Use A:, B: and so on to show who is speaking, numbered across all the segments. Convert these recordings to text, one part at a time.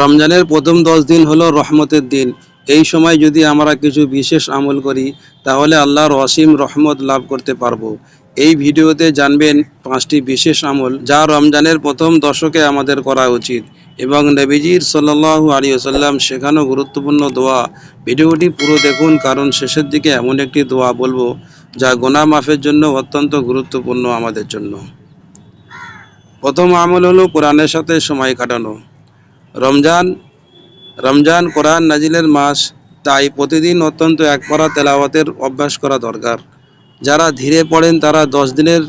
A: রমজানের প্রথম দশ দিন হলো রহমতের দিন। এই সময় যদি আমরা কিছু বিশেষ আমল করি, তাহলে আল্লাহর অসীম রহমত লাভ করতে পারব। এই ভিডিওতে জানবেন পাঁচটি বিশেষ আমল যা রমজানের প্রথম দশকে আমাদের করা উচিত এবং নবীজির সাল্লাল্লাহু আলাইহি ওয়াসাল্লাম শেখানো গুরুত্বপূর্ণ দোয়া। ভিডিওটি পুরো দেখুন, কারণ শেষের দিকে এমন একটি দোয়া বলব যা গোনা মাফের জন্য অত্যন্ত গুরুত্বপূর্ণ আমাদের জন্য। প্রথম আমল হলো কোরআনের সাথে সময় কাটানো। রমজান রমজান কোরআন নাজিলের মাস, তাই প্রতিদিন অত্যন্ত এক পারা তেলাওয়াতের অভ্যাস করা দরকার। যারা ধীরে পড়েন, তারা দশ দিনের,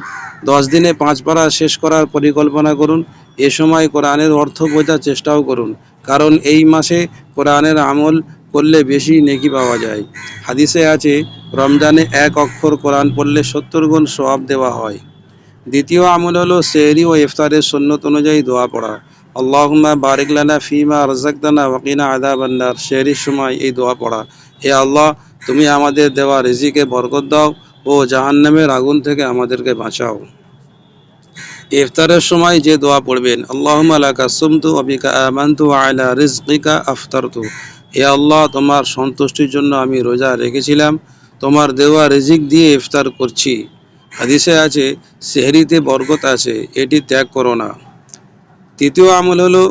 A: দশ দিনে পাঁচ পারা শেষ করার পরিকল্পনা করুন। এ সময় কোরআনের অর্থ বোঝার চেষ্টাও করুন। কারণ এই মাসে কোরআনের আমল করলে বেশি নেকি পাওয়া যায়। হাদিসে আছে, রমজানে এক অক্ষর কোরআন পড়লে সত্তর গুণ সওয়াব দেওয়া হয়। দ্বিতীয় আমল হলো সেহরি ও ইফতারের সুন্নত অনুযায়ী দোয়া পড়া। আল্লাহুম্মা বারিক লানা ফিমা রাযাকতানা ওয়াকিনা আযাবান্নার সেহরির সময় এই দোয়া পড়া। হে আল্লাহ, তুমি আমাদের দেওয়া রিজিকে বরকত দাও ও জাহান্নামের আগুন থেকে আমাদেরকে বাঁচাও। ইফতারের সময় যে দোয়া পড়বেন, আল্লাহুম্মা লাকা সুমতু ওয়া বিকা আমানতু ওয়া আলা রিজকিকা আফতারতু। হে আল্লাহ, তোমার সন্তুষ্টির জন্য আমি রোজা রেখেছিলাম, তোমার দেওয়া রিজিক দিয়ে ইফতার করছি। হাদিসে আছে, সেহরিতে বরকত আছে, এটি ত্যাগ করো না। তৃতীয় আমল হলো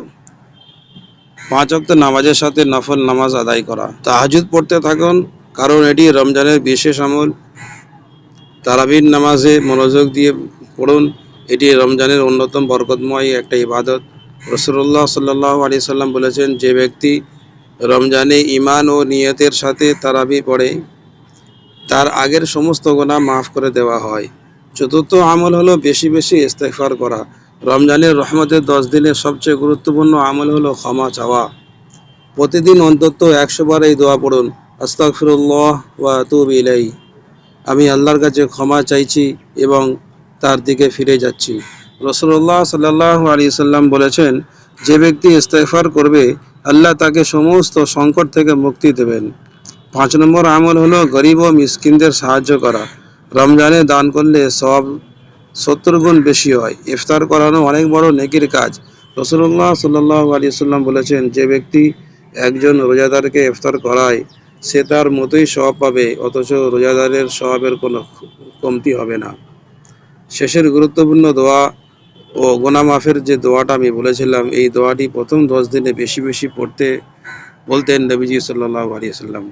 A: পাঁচ অক্ত নামাজের সাথে নফল নামাজ আদায় করা। তাহাজুদ পড়তে থাকুন, কারণ এটি রমজানের বিশেষ আমল। তারাবির নামাজে মনোযোগ দিয়ে পড়ুন, এটি রমজানের অন্যতম বরকতময় একটা ইবাদত। রসুল্লাহ সাল্লাহ আলি সাল্লাম বলেছেন, যে ব্যক্তি রমজানে ইমান ও নিয়তের সাথে তারাবি পড়ে, তার আগের সমস্ত গোনা মাফ করে দেওয়া হয়। চতুর্থ আমল হলো বেশি বেশি ইস্তেফার করা। রমজানের রহমতের দশ দিনের সবচেয়ে গুরুত্বপূর্ণ আমল হলো ক্ষমা চাওয়া। প্রতিদিন অন্তত একশো বার এই দোয়া পড়ুন, আস্তাগফিরুল্লাহ ওয়া আতুবু ইলাই আমি আল্লাহর কাছে ক্ষমা চাইছি এবং তার দিকে ফিরে যাচ্ছি। রসুল্লাহ সাল্লাহ আলী সাল্লাম বলেছেন, যে ব্যক্তি ইস্তেগফার করবে, আল্লাহ তাকে সমস্ত সংকট থেকে মুক্তি দেবেন। পাঁচ নম্বর আমল হলো গরিব ও মিসকিনদের সাহায্য করা। রমজানে দান করলে সব সত্তর গুণ বেশি হয়। ইফতার করানো অনেক বড় নেকির কাজ। রসুল্লাহ সাল্লাহ আলী সাল্লাম বলেছেন, যে ব্যক্তি একজন রোজাদারকে ইফতার করায়, সে তার মতোই স্বভাব পাবে, অথচ রোজাদারের স্বভাবের কোনো কমতি হবে না। শেষের গুরুত্বপূর্ণ দোয়া ও গোনা মাফের যে দোয়াটা আমি বলেছিলাম, এই দোয়াটি প্রথম দশ দিনে বেশি বেশি পড়তে বলতেন নবীজি সাল্লাহ আলিয়াল্লাম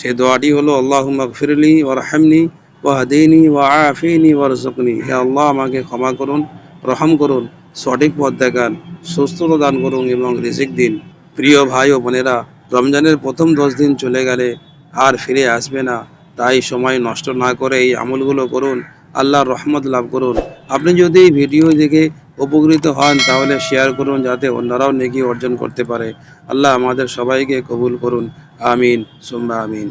A: সেই দোয়াটি হলো আল্লাহ ফিরলি ওয়ারহামনি ওয়াহদিনী ওয়া আফিনী ওয়ারজুকনি হে আল্লাহ, আমাকে ক্ষমা করুন, রহম করুন, সঠিক পথ দেখান, সুস্থতা দান করুন এবং রিজিক দিন। প্রিয় ভাই ও বোনেরা, রমজানের প্রথম দশ দিন চলে গেলে আর ফিরে আসবে না। তাই সময় নষ্ট না করে এই আমলগুলো করুন, আল্লাহর রহমত লাভ করুন। আপনি যদি এই ভিডিও দেখে উপকৃত হন, তাহলে শেয়ার করুন যাতে অন্যরাও নেকি অর্জন করতে পারে। আল্লাহ আমাদের সবাইকে কবুল করুন। আমিন, সুম্মা আমিন।